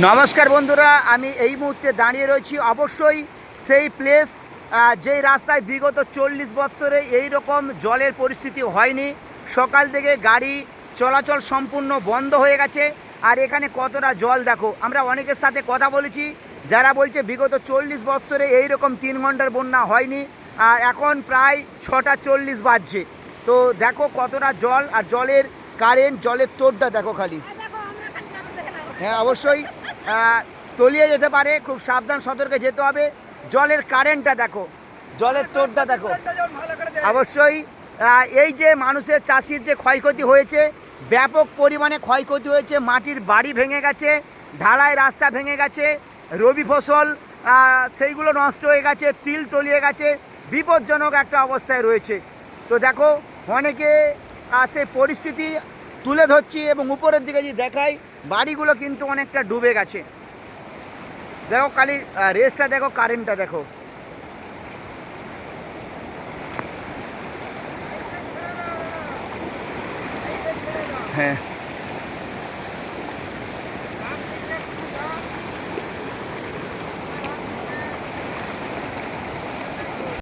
নমস্কার বন্ধুরা আমি এই মুহূর্তে দাঁড়িয়ে রয়েছি অবশ্যই সেই প্লেস যেই রাস্তায় বিগত চল্লিশ বছরে এই রকম জলের পরিস্থিতি হয়নি। সকাল থেকে গাড়ি চলাচল সম্পূর্ণ বন্ধ হয়ে গেছে। আর এখানে কতটা জল দেখো আমরা অনেকের সাথে কথা বলেছি যারা বলছে বিগত চল্লিশ বছরে এই রকম তিন ঘণ্টার বন্যা হয়নি। আর এখন প্রায় ছটা চল্লিশ বাজছে। তো দেখো কতটা জল আর জলের কারেন্ট জলের তোরটা দেখো খালি। হ্যাঁ অবশ্যই। আহ, তলিয়ে যেতে পারে, খুব সাবধান, সতর্কে যেতে হবে। জলের কারেন্টটা দেখো, জলের তোরটা দেখো। অবশ্যই এই যে মানুষের চাষির যে ক্ষয়ক্ষতি হয়েছে, ব্যাপক পরিমাণে ক্ষয়ক্ষতি হয়েছে, মাটির বাড়ি ভেঙে গেছে, ঢালাই রাস্তা ভেঙে গেছে, রবি ফসল সেইগুলো নষ্ট হয়ে গেছে, তিল তলিয়ে গেছে, বিপজ্জনক একটা অবস্থায় রয়েছে। তো দেখো, অনেকে সেই পরিস্থিতি তুলে ধরছি এবং উপরের দিকে যদি দেখাই, বাড়িগুলো কিন্তু অনেকটা ডুবে গেছে। দেখো খালি রেসটা দেখো, কারেন্টটা দেখো। হ্যাঁ।